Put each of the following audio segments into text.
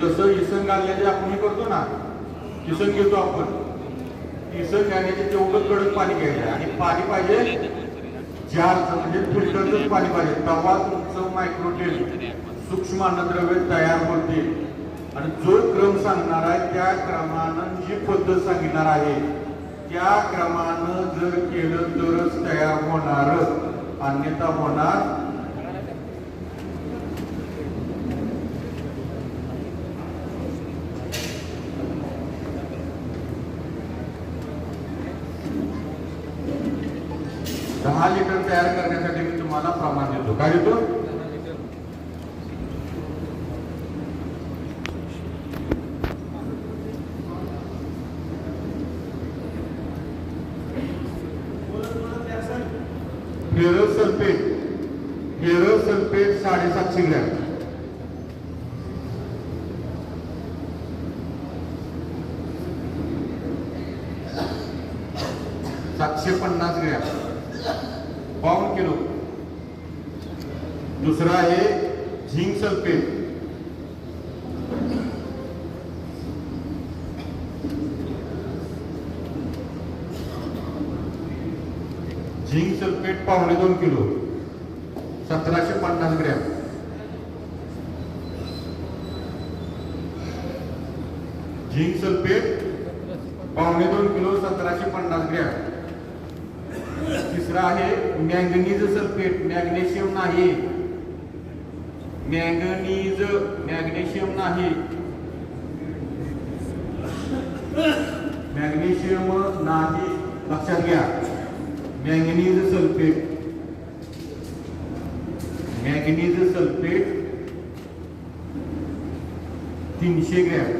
जसं इसण घालण्याचे आपण हे करतो ना. इसण घेतो आपण. इसण घालण्याचे तेवढं कडक पाणी घ्यायचं आणि पाणी पाहिजे जारचं म्हणजे फिल्टरचंच पाणी पाहिजे. तेव्हा तुमचं मायक्रोटेल सूक्ष्म अन्नद्रव्य तयार होते आणि जो क्रम सांगणार आहे त्या क्रमानं जी पद्धत सांगणार आहे त्या क्रमानं जर केलं तरच तयार होणार. अन्यथा होणार दहा लिटर तयार करण्यासाठी मी तुम्हाला प्रमाण देतो काय देतो? फेरस सल्फेट फेरस सल्फेट साडेसातशे ग्रॅम सातशे पन्नास ग्रॅम पाऊन किलो दुसरा आहे झिंक सल्फेट झिंक सल्फेट पावणे दोन किलो. सतराशे पन्नास ग्रॅम. झिंक सल्फेट पावणे दोन किलो सतराशे पन्नास ग्रॅम. तिसरा आहे मॅंगनीज सल्फेट. मॅग्नेशियम नाही. मॅंगनीज मॅग्नेशियम नाही. मॅग्नेशियम नाही. लक्षात घ्या. Manganese sulphate. मॅंगनीज सल्फेट तीनशे ग्रॅम.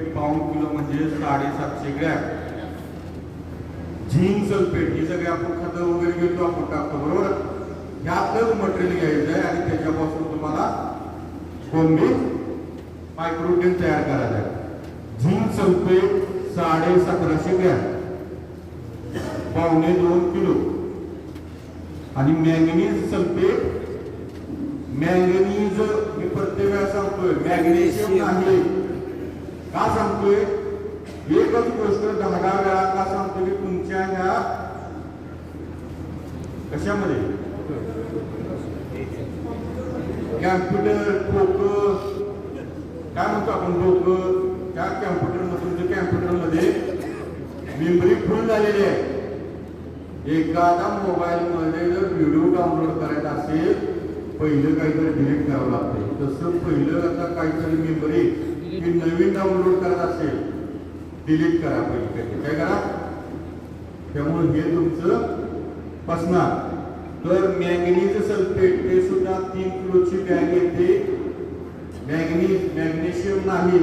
पाऊन किलो म्हणजे साडेसातशे ग्रॅम. झिंक सल्फेट ही सगळे आपण खतं वगैरे घेतो आपण टाकतो बरोबर? ह्यातलंच मटेरियल घ्यायचं आहे आणि त्याच्यापासून तुम्हाला कोंबी मायक्रोटेन तयार करायचं आहे. झिंक सल्फेट साडे सतराशे ग्रॅम. पावणे दोन किलो. आणि मॅंगनीज सल्फेट मॅंगनीज मी प्रत्येक वेळा सांगतोय मॅग्नेशियम नाही. का सांगतोय? एकच गोष्ट दहा दहा वेळा का सांगतो की तुमच्या ह्या कशामध्ये? कॅम्प्युटर डोकं काय म्हणतो आपण डोकं त्या कॅम्प्युटर मधून कॅम्प्युटरमध्ये मेमरी फुल झालेली आहे. एखादा मोबाईल मध्ये जर व्हिडिओ डाउनलोड करायचा असेल पहिलं काहीतरी डिलीट करावं लागते तसं पहिलं आता काहीतरी मेमरी ही नवीन डाउनलोड करत असेल डिलीट करा पहिली काय करा त्यामुळे हे तुमचं पसणार तर मॅग्नीज सल्फेट हे सुद्धा तीन किलोची बॅग येते. मॅग्नीज मॅग्नेशियम नाही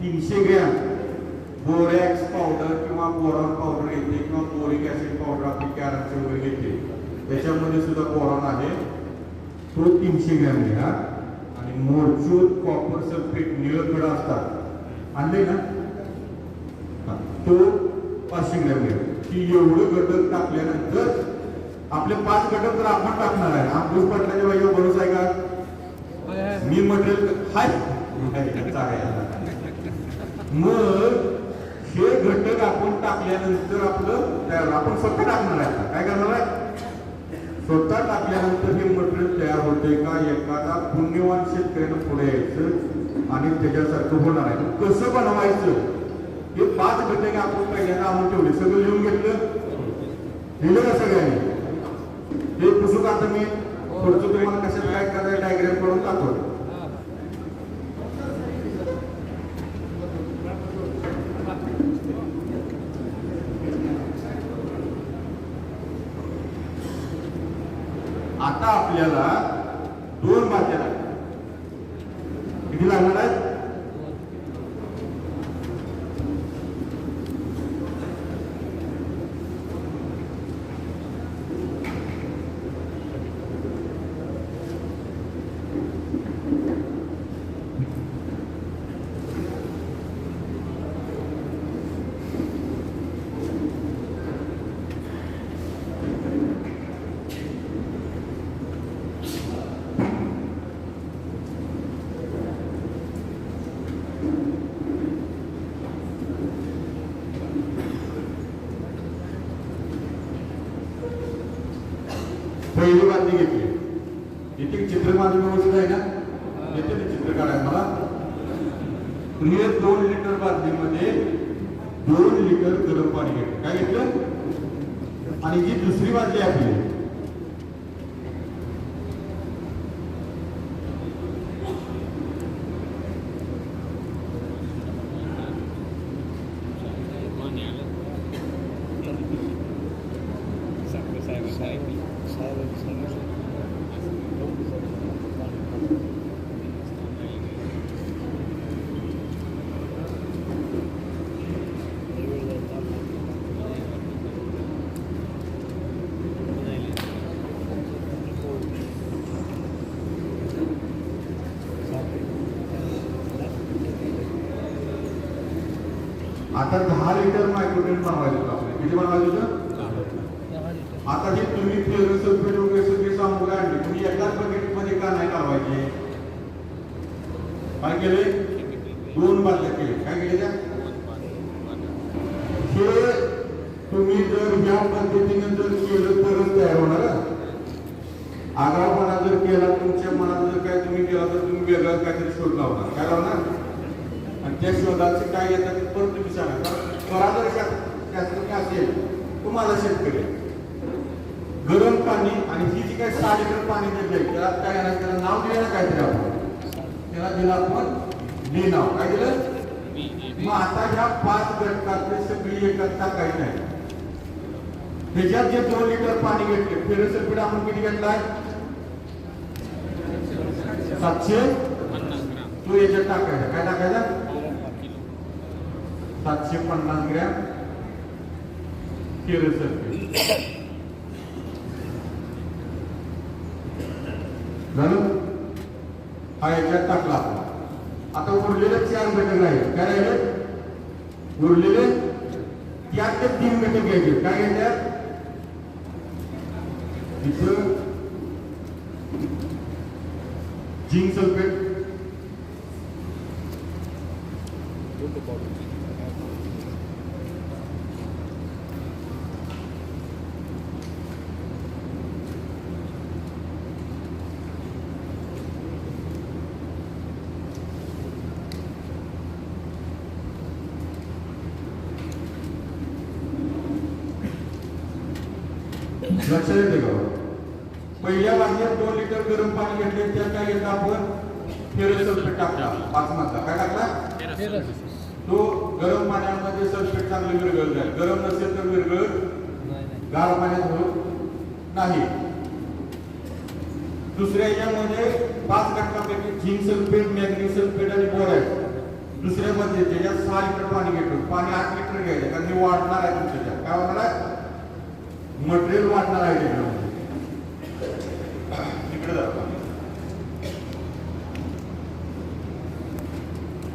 तीनशे ग्रॅम. बोरॅक्स पावडर किंवा बोरॉन पावडर येते किंवा बोरिक ऍसिड पावडर आपली कॅरमचे वगैरे येते त्याच्यामध्ये सुद्धा बोरॉन आहे. तो तीनशे ग्रॅम घ्या. आणि कॉपर सल्फेट निळकड असतात. आणले ना? तो पाचशे ग्रॅम घ्या की एवढं घटक टाकल्यानंतर आपले पाच घटक तर आपण टाकणार आहे. अमृत पाटलाच्या बाईवर भरोसा आहे का? मी मटेरियल हाय. मग हे घटक आपण टाकल्यानंतर आपलं आपण स्वतः टाकणार आहे. काय करणार आहे? स्वतः टाकल्यानंतर हे मटेरियल तयार होते का? एखादा पुण्यवान शेतकऱ्यानं पुढे यायचं आणि त्याच्यासारखं होणार आहे. कसं बनवायचं? हे पाच घटक आपण पहिल्यांदा आणून ठेवले. सगळं लिहून घेतलं? लिहिलं का सगळ्यांनी? हे पुस्तक आता मी पुढचं तुम्हाला कशात काय करायचं? डायग्राम करून दाखवतो. आता आपल्याला दोन बाद्या लागतात किती लागणार आहेत पहिली बातमी घेतली इथे चित्र माझं व्यवस्थित आहे ना येते ना चित्र काढाय मला हे दोन लिटर बादलीमध्ये दोन लिटर गरम पाणी घेतलं काय घेतलं आणि जी दुसरी बादली आहे आपली आता दहा लिटर मायक्रोटेन बनवायचं होतं आपल्याला. किती बनवायचं होतं आता हे तुम्ही फेरस सल्फेट वगैरे सगळे सामग्री आणली तुम्ही एकाच बकेटमध्ये का नाही काढवायचे काय केले दोन बादल्या केले काय केले त्या हे तुम्ही जर या पद्धतीने जर केलं तरच तयार होणार हं. आगाऊपणा जर केला तुमच्या मनात जर काय तुम्ही केला तर तुम्ही वेगळं काहीतरी शोध लावणार काय लावणार आणि त्या शोधाचे काय येतात ते परत तुम्ही सांगा कारण करा जर शास्त्र- शास्त्रज्ञ असेल तुम्हाला शेतकरी गरम पाणी आणि ही जी काही सहा लिटर पाणी दिले त्याला काय येणार त्याला नाव दिलं ना काहीतरी आपण. त्याला दिलं आपण बी नाव. काय दिलं? मग आता ह्या पाच घटकातले सगळी एकत्र काही नाही. त्याच्यात जे दोन लिटर पाणी घेतले फेरोसल्फेट आपण किती घेतलाय सातशे? तो याच्यात टाकायचा. काय टाकायचा? सातशे पन्नास ग्रॅम. फेरोसल्फेट झालं हा याच्यात टाकला आता उरलेले चार घटक आहेत. काय राहिले? उरलेले त्यात ते तीन घटक घ्यायचे. काय घ्यायच्यात तिथं जिंक सल्फेट. लक्षात येते का? पहिल्या वाजण्यात दोन लिटर गरम पाणी घेतले त्यात काय घेतला आपण? फेरस सल्फेट टाकला पाच मधला काय टाकला? तो गरम पाण्यामध्ये सल्फेट चांगलं विरघळ जाईल. गरम नसेल तर विरघळ गार पाण्यात होत नाही. दुसऱ्या याच्यामध्ये पाच घटकापैकी झिंक सल्फेट मॅग्नेशियम सल्फेट आणि बोर दुसऱ्या मध्ये त्याच्यात सहा लिटर पाणी घेतो. पाणी आठ लिटर घ्यायचं कारण हे वाढणार आहे तुमच्या काय होणार आहे? मटेरियल वाढणार आहे तिकडे.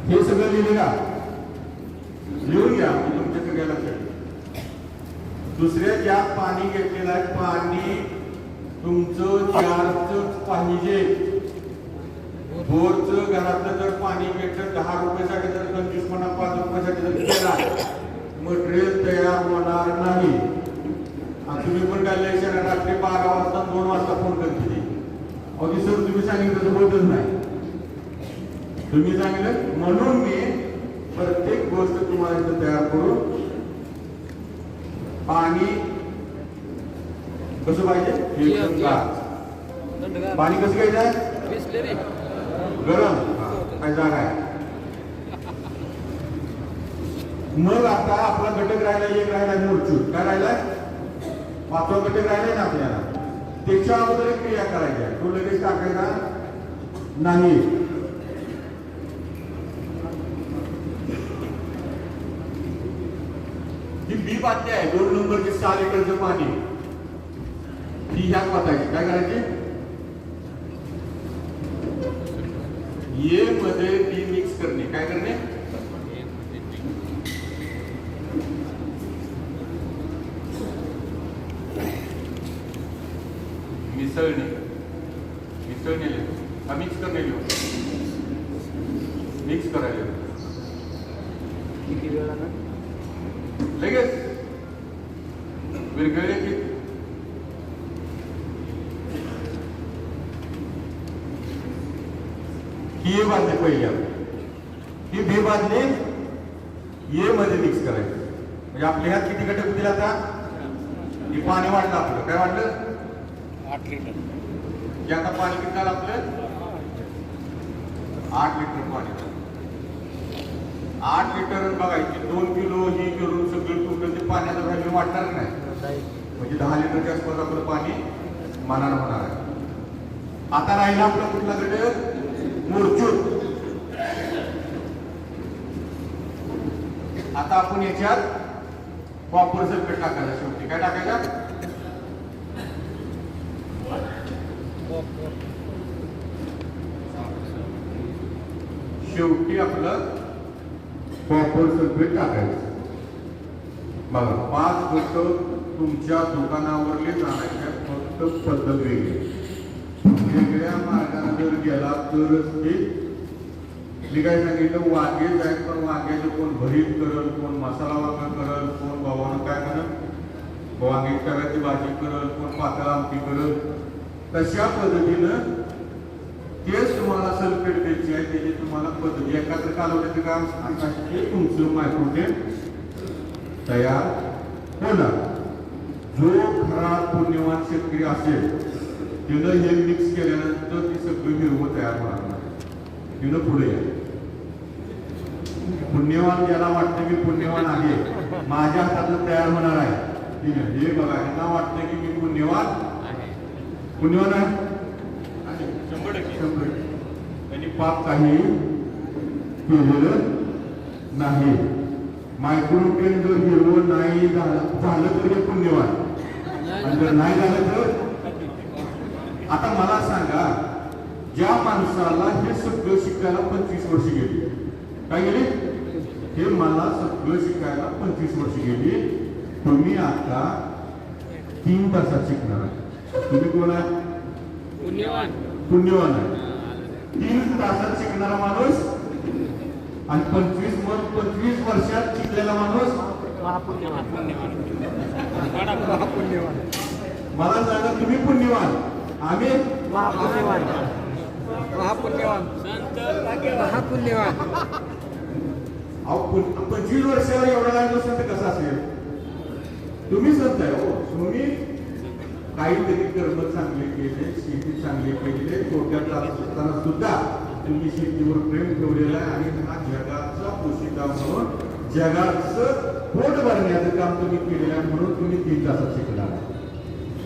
हे सगळं लिहिले का? लिहून घ्या तुमच्या सगळ्या लक्षात. दुसऱ्या ज्यात पाणी घेतलेलं आहे पाणी तुमचं चारच पाहिजे. बोरचं घरातलं जर पाणी घेतलं दहा रुपयासाठी जर पंचवीसपणा पाच रुपयासाठी जर केला मटेरियल तयार होणार नाही. तुम्ही पण काय लय शहरात रात्री बारा वाजता दोन वाजता फोन करते ते. सर तुम्ही सांगितलं तसं होतच नाही. तुम्ही सांगितलं म्हणून मी प्रत्येक गोष्ट तुम्हाला इथं तयार करून पाणी कसं पाहिजे. पाणी कसं घ्यायचं गरम. काय जागा आहे? मग आता आपला घटक राहिला एक राहिला मोर्चूर काय राहिलाय पाचवा घटक राहिलाय ना आपल्याला? त्याच्या अगोदर एक क्रिया करायची आहे. तो लगेच टाकायचा. नाही. ही बी बातमी आहे दोन नंबरची सहा लिटरचं पाणी. ही ह्यात वाचायची काय करायची? ये मध्ये बी मिक्स करणे. काय करणे? मिसळणे. मिसळणे हा मिक्स करणे मिक्स करायला. लगेच. विरघळले की. ही बांधली पहिली. ही बी बांधली. ये मध्ये मिक्स करायचं. म्हणजे आपल्या ह्यात किती घटक होतील आता? हे पाणी वाढलं आपलं. काय वाढलं? आठ लिटर. आता पाणी किती झालं आपलं? आठ लिटर पाणी. आठ लिटर बघायची दोन किलो ही करून सगळं टोटल ते पाण्याचा व्हॅल्यू वाढणार नाही. म्हणजे दहा लिटरच्या आसपास आपलं पाणी मनानं होणार आहे. आता राहिला आपला कुठला घटक? मोरचूत आता आपण याच्यात कॉपर सल्फेट टाकायचा शेवटी. काय टाकायचा? शेवटी आपलं कॉपर सल्फेट टाकायचं बघा पाच घटक तुमच्या दुकानावरले जाण्याच्या फक्त पद्धत वेगळी. वेगळ्या मार्गाने जर गेला तरच ते मी काय सांगितलं वांगे जाईल पण वांग्याचं कोण भरीत करल कोण मसाला वांगा करल कोण बाबानं काय करल वांगे करायची भाजी करल कोण पातळ आमटी करल. तशा पद्धतीनं तेच तुम्हाला सल्फेट द्यायची आहे त्याची तुम्हाला पद्धती एकात्र कालवण्याचं काम हे तुमचं मायक्रोटेन तयार होणार. जो खरा पुण्यवान शेतकरी असेल तिनं हे मिक्स केल्यानंतर ती सगळी हिरवं तयार होणार नाही. तिनं पुढे या. पुण्यवान ज्याला वाटतं की पुण्यवान आहे माझ्या हातातलं तयार होणार आहे. ठीक आहे. हे बघा यांना वाटतं की मी पुण्यवान? पुण्यवान आहे. शंभर. त्यांनी पाप काही केलेलं नाही. मायक्रोटेन जर हिरवं नाही झालं तर हे पुण्यवान. आणि जर नाही झालं तर? आता मला सांगा ज्या माणसाला हे सगळं शिकायला पंचवीस वर्ष गेली काय गेली? हे मला सगळं शिकायला पंचवीस वर्ष गेली. तुम्ही आता तीन तासात शिकणार. आहे तुम्ही कोण आहे? पुण्यवान. पुण्यवान आहे. तीन तासात शिकणारा माणूस आणि पंचवीस वर पंचवीस वर्षात शिकलेला माणूस मला सांगा तुम्ही पुण्यवान? आम्ही महापुण्यवान. महापुण्यवान. पंचवीस वर्षाला एवढा लागलो संत कसा असेल? तुम्ही संत आहे हो. तुम्ही काहीतरी कर्म चांगले केले शेती चांगली केली तोट्यात असताना सुद्धा तुम्ही शेतीवर प्रेम ठेवलेलं आहे आणि हा जगाचा पोषिका म्हणून जगाचं पोट भरण्याचं काम तुम्ही केलेलं आहे म्हणून तुम्ही तीन तासात शिकला.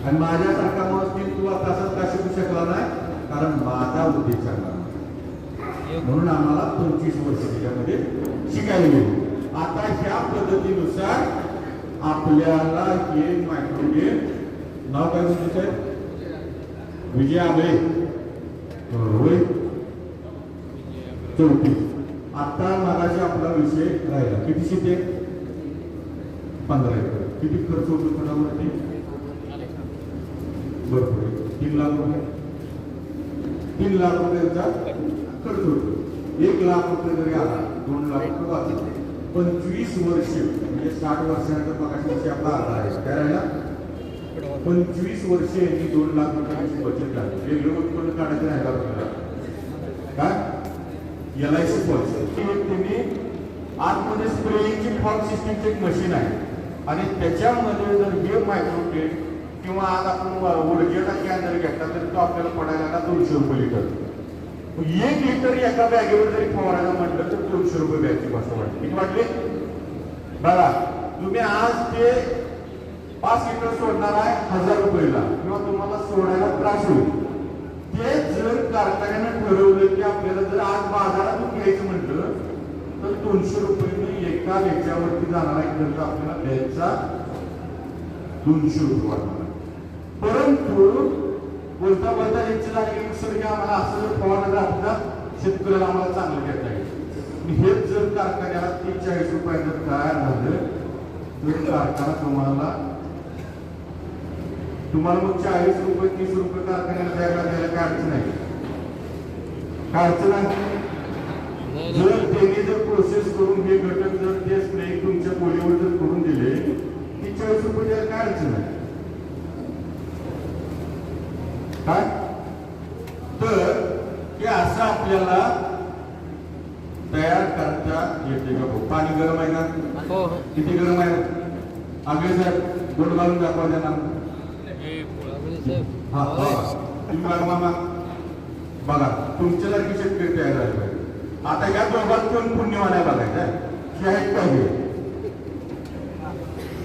आणि माझ्यासारखा माणूस तीन तुला तासात का शिकू शकला नाही? कारण माझा उद्देश चांगला म्हणून आम्हाला पंचवीस वर्ष त्याच्यामध्ये शिकायला गेलो आता ह्या पद्धतीनुसार आपल्याला हे माहिती नाव काय तुमचं विजय आंबळे होय चौथी. आता मागाशी आपला विषय राहिला. किती शिते पंधरा एकर किती खर्च होतो कोणावरती? भरपूर तीन लाख रुपये. तीन लाख रुपयांचा खर्च होतो. एक लाख रुपये जरी आला दोन लाख रुपये वाचले पंचवीस वर्ष म्हणजे साठ वर्षानंतर मागाशी वर्षी आपला आला आहे. काय राहिला? पंचवीस वर्षे यांनी दोन लाख रुपयांची बचत आहे वेगळं उत्पन्न काढायचं नाही का आपल्याला काय? एल आय सी पॉलिसी व्यक्तीने आतमध्ये स्प्रेइंगची फॉर्म सिस्टीमची एक मशीन आहे. आणि त्याच्यामध्ये जर हे मायक्रोटेट किंवा आज आपण उर्जेचा कॅन जर घेतला तर तो आपल्याला पडायला लागला दोनशे रुपये लिटर एक लिटर एका बॅगेवर जरी फवारायला म्हटलं तर दोनशे रुपये बॅगची कॉस्ट वाटते किती वाटले? बघा तुम्ही आज ते पाच लिटर सोडणार आहे हजार रुपयाला. किंवा तुम्हाला सोडायला त्रास होईल. ते जर कारखान्यानं ठरवलं की आपल्याला जर आज बाजारातून घ्यायचं म्हटलं तर दोनशे रुपये एका याच्यावरती जाणारा एक खर्च आपल्याला द्यायचा दोनशे रुपये वाटणार परंतु बोलता बोलता यांची सर की आम्हाला असं जर फवारणी राहतात शेतकऱ्याला आम्हाला चांगलं घेता येईल. हेच जर कारखान्याला तीन चाळीस रुपयाचं तयार झालं तर कारखाना तुम्हाला तुम्हाला मग चाळीस रुपये तीस रुपये कारखान्याला द्यायला द्यायला काय अडचण आहे काय अडचण आहे? जर त्यांनी जर प्रोसेस करून हे घटक जर ते स्प्रे तुमच्या पोलीवर जर करून दिले ती चाळीस रुपये द्यायला काय अडचण आहे? काय? तर हे असं आपल्याला तयार करता येते का भाऊ? पाणी गरम आहे का? हो हो. किती गरम आहे? आगे साहेब गोड घालून दाखवा त्यांना. हा हा. तुम्ही बघा मामा बघा तुमच्यासारखी शेतकरी तयार झाले आता या दोघात कोण पुण्यवान आहे बघायचं आहे? हे आहेत पाहिजे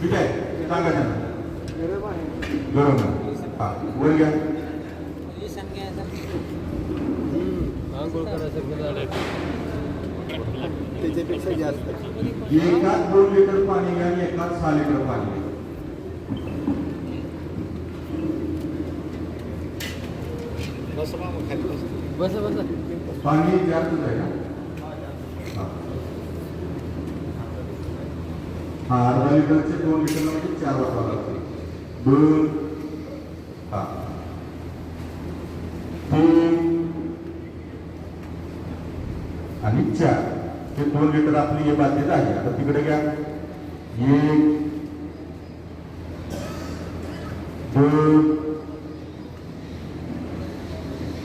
ठीक आहे? सांगा त्यांना. गरम हा वर घ्या त्याच्यापेक्षा जास्त. एकाच दोन लिटर पाणी घ्या आणि एकाच सहा लिटर पाणी घ्या. बस बस. पाणी जास्तच आहे ना? हा. अर्धा लिटरचे दोन लिटर म्हणजे चार वाजता लागते दोन. हा. तीन. आणि चार. हे दोन लिटर आपली हे बाध्यता आहे. आता तिकडे घ्या. एक. दोन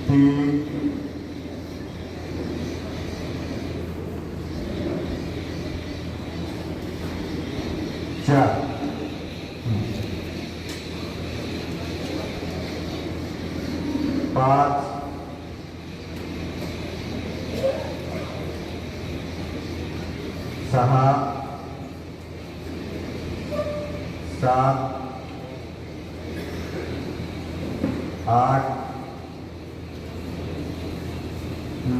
तीन चार पाच सहा सात आठ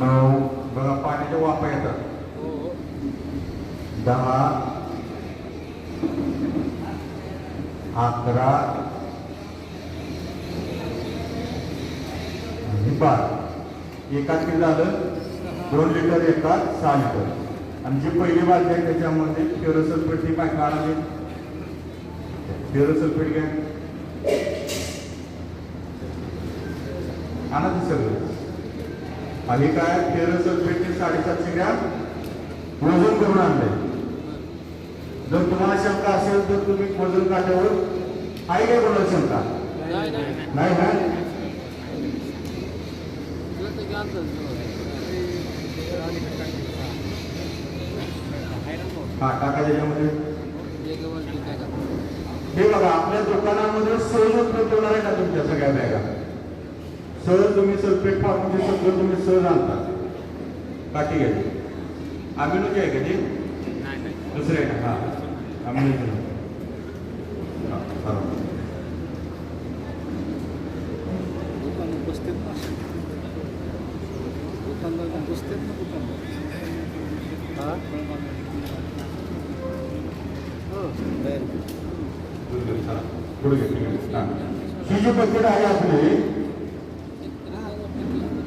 नऊ. बघा पाण्याच्या वाफा येतात. दहा अकरा आणि बारा. एकाच किती झालं दोन लिटर एकाच सहा लिटर. आणि जी पहिली बाजू आहे त्याच्यामध्ये फेरोसल्फेट काय काय काढाले फेरोसल्फेट घ्या. आणा ते सगळं. आणि काय? फेरोसल्फेटचे साडेसातशे ग्रॅम वजन करून आणलंय. जर तुम्हाला शंका असेल तर तुम्ही वजन काट्यावर आहे काय कोणाला शंका? नाही नाही. नाही ना? हा टाका त्याच्यामध्ये. हे बघा आपल्या दुकानामध्ये सहज उपलब्ध होणार आहे का तुमच्या सगळ्या बॅगा? सहज तुम्ही सल्फेट फॉर्मचे सगळं तुम्ही सहज आणता काठी घ्यायची आम्ही आहे का ते? दुसरे आहे का? हा. आम्ही हा बरोबर दुकान बसतेत ना दुकानदार बसतेत ना दुकानदार हा हो बाहेर पुढे घे, ठीक आहे. हा. ही जी आहे आपली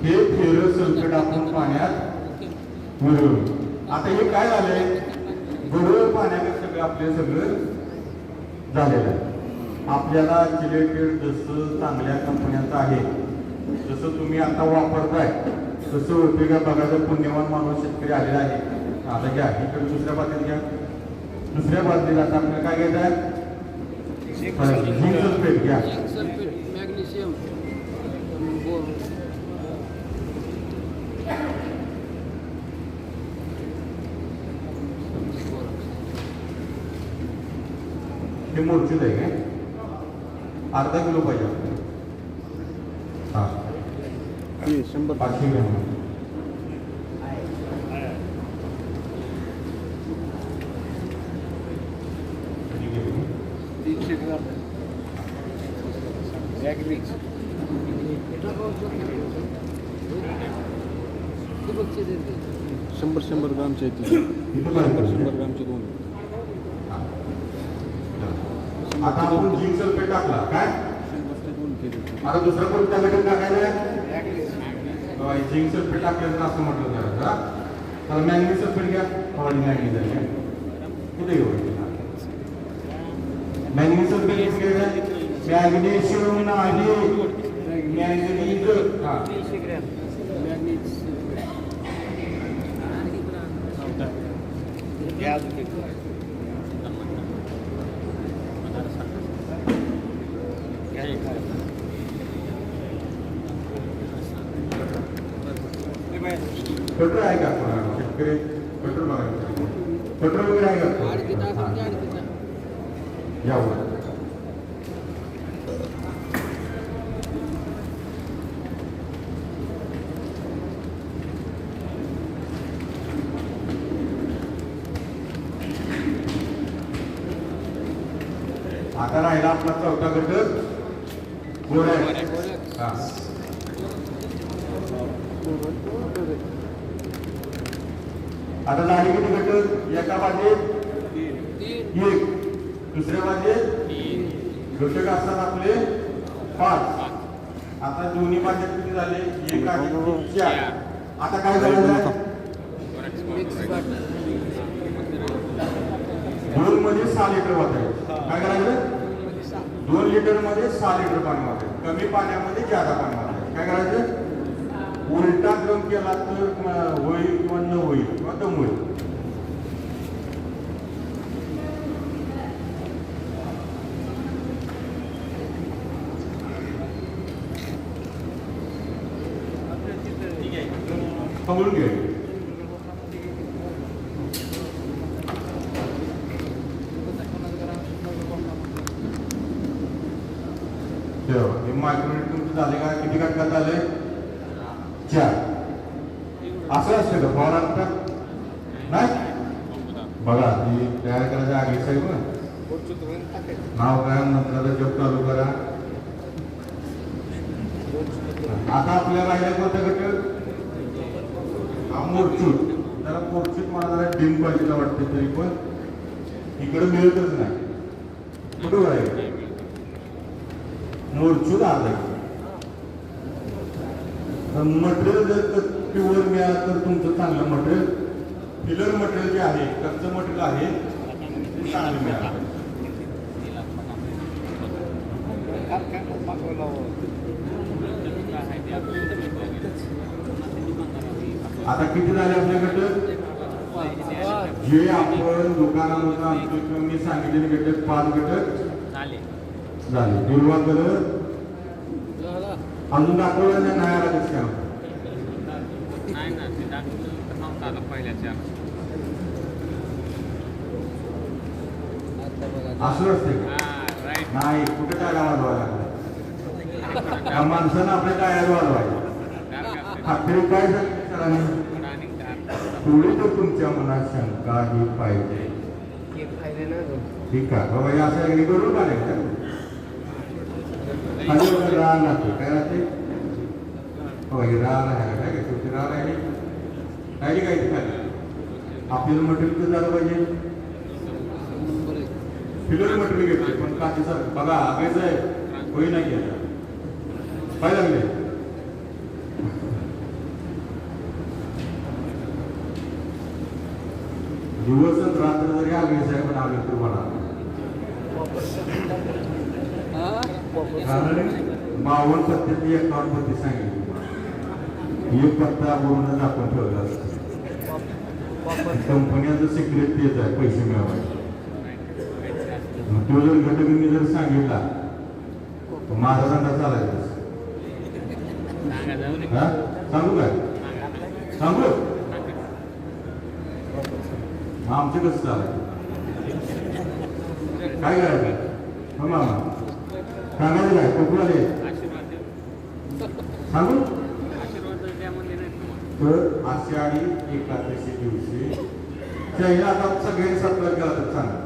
हे फेरस सल्फेट आपण पाण्यात मिळवलं आता हे काय झालंय गढूळ पाण्याने सगळं आपले सगळं झालेलं आहे आपल्याला रिलेटेड जसं चांगल्या कंपन्यांचं आहे जसं तुम्ही आता वापरताय तसं उपयोगा बघायचं पुण्यवान माणूस शेतकरी आलेला आहे आता घ्या इकडे दुसऱ्या बाजूला घ्या दुसऱ्या बाजूला आता आपल्याला काय घ्यायचं आहे सल्फेट मॅग्नेशियम हे मूर्छित आहे काय? अर्धा किलो पाहिजे. हा. हे शंभर पाचशे ग्रॅम शंभर शंभर ग्रामचे ते. इथं शंभर ग्रामचे दोन आता आपण झिंक सल्फेट टाकला? काय? शंभरचे दोन केले आता दुसरा कोणत्या घटक टाकायला झिंक सल्फेट असं म्हटलं जातं तर मॅग्नेस सल्फेट घ्या. आहे कुठे घेऊ? मॅग्नेशियम आहे मॅग्नेज हा तीनशे आहे का? शेतकरी पेट्रोल बघायचं पेट्रोल वगैरे आहे का या वर. आता राहिला आपला चौथा घटक गोळ्या हा. आता झाले किती घटक एका बाजूत एक. दुसऱ्या बाजूत घटक असतात आपले पाच. आता दोन्ही बाजूत किती झाले? एक आणि चार. आता काय झालं दोन मध्ये सहा लिटर वाटायचं काय करायचं? दोन लिटरमध्ये सहा लिटर पाणी वाटेल कमी पाण्यामध्ये जादा पाणी वाटेल काय करायचं? उलटा क्रम केला तर होईल किंवा न होईल किंवा दम होईल. समजून घे ठेव. हे मायक्रोवेट तुमचं झाले का किती घटकात आले चार असं असतं का फवारा नाही बघा ती तयार करायच्या आगे साहेब ना नाव काय मंत्राला जप चालू करा आता आपल्या राहिला कोणता गट हा मोरचूट जरा मोरचूट मला जरा डिम पाहिजे वाटते तरी पण इकडे मिळतच नाही. कुठं आहे मोरचूट आलंय. मटेरियल जर प्युअर मिळालं तर तुमचं चांगलं मटेरियल. फिलर मटेरियल जे आहे कच्चं मटेरियल आहे ते चांगलं मिळालं. आता किती झाले आपल्याकडे? जे आपण दुकानामधून आणतो किंवा मी सांगितलेले घटक पाच घटक? झाले. झाला. अजून दाखवलं नाही नाही आला कसं काय तर पहिल्याच्या. बघा. असं असते का? हा नाही कुठे टाळ्या वाजवायला लागल्या? त्या माणसानं आपल्या टाळ्या वाजवायच्या खात्री काय आणि कार थोडी तर तुमच्या मनात शंका ही पाहिजे. ठीक आहे. बाबा हे असं हे करू का नाही का? वगैरे रान राहते काय राहते? हो हे रान आहे काय का तुमची रान आहे काय काय आपल्याला मटेरियल तर झालं पाहिजे. फिलर मटेरियल घेतले पण काचेचं बघा आगायचं आहे. होई नाही काय लागले दिवस रात्र जरी आहे पण आगे तुम्हाला हा बावन्न पद्धती एकावन्न पद्धती सांगितली तुम्हाला. एक पत्ता पूर्ण दाखवून ठेवला असतो. कंपन्याचं सिक्रेट तेच आहे पैसे मिळवायचे तो जर घटकांनी जर सांगितला तर माझा धंदा चालायचा. हा? सांगू काय? सांगू? मग आमचं कसं चालायचं काय करायचं? हो मामा. सांगायचं काय? कोकणात सांगू? तर आषाढी एकादशी दिवशी त्याला आता सगळे केला तर सांगा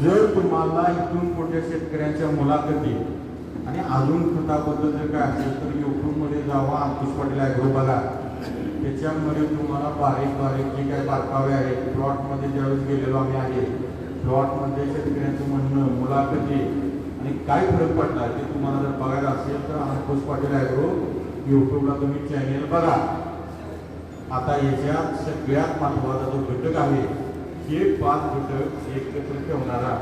जर तुम्हाला इथून मोठ्या शेतकऱ्यांच्या मुलाखती आणि अजून खताबद्दल जर काय असेल तर युट्यूबमध्ये जावा. अंकुश पाटील ॲग्रो बघा. त्याच्यामध्ये तुम्हाला बारीक बारीक जे काय बारकावे आहेत प्लॉटमध्ये ज्यावेळेस गेलेलो आम्ही आहे प्लॉटमध्ये शेतकऱ्यांचं म्हणणं मुलाखती आणि काय फरक पडला ते तुम्हाला जर बघायचं असेल तर अंकुश पाटील ॲग्रो हो. यूट्यूबला तुम्ही चॅनेल बघा. आता याच्यात सगळ्यात महत्त्वाचा जो घटक आहे हे पाच घटक एकत्र ठेवणारा.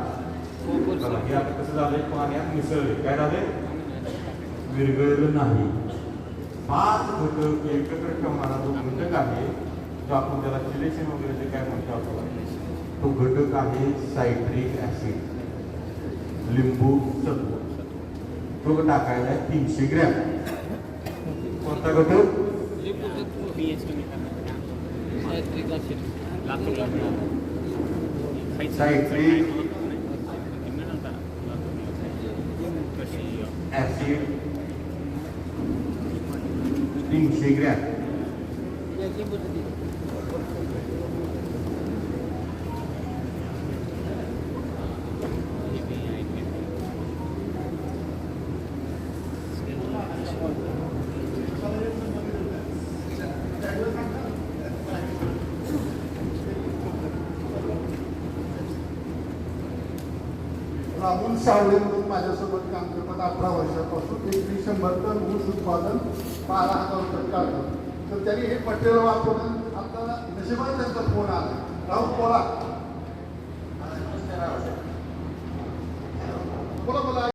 हे आता कसं झालंय? पाण्यात मिसळले. काय झाले विरघळलं नाही. पाच घटक एकत्र ठेवणारा जो घटक आहे जो आपण त्याला सिलेशन वगैरे जे काय म्हणतो आपण तो घटक आहे सायट्रिक ऍसिड लिंबू सत्व. तो टाकायला आहे तीनशे ग्रॅम. कोणता घटक? Citric acid Latur Latur Citric. कशी ऍसिड तीनशे ग्रॅम लिंबू सत्व राहुल सावळे म्हणून माझ्यासोबत काम करतात अठरा वर्षापासून एक डिसेंबर टन ऊस उत्पादन बारा हजार रुपये काढलं. तर त्यांनी हे मटेरियल वापरून आता नशिबाने त्यांचा फोन आला. राहू बोला.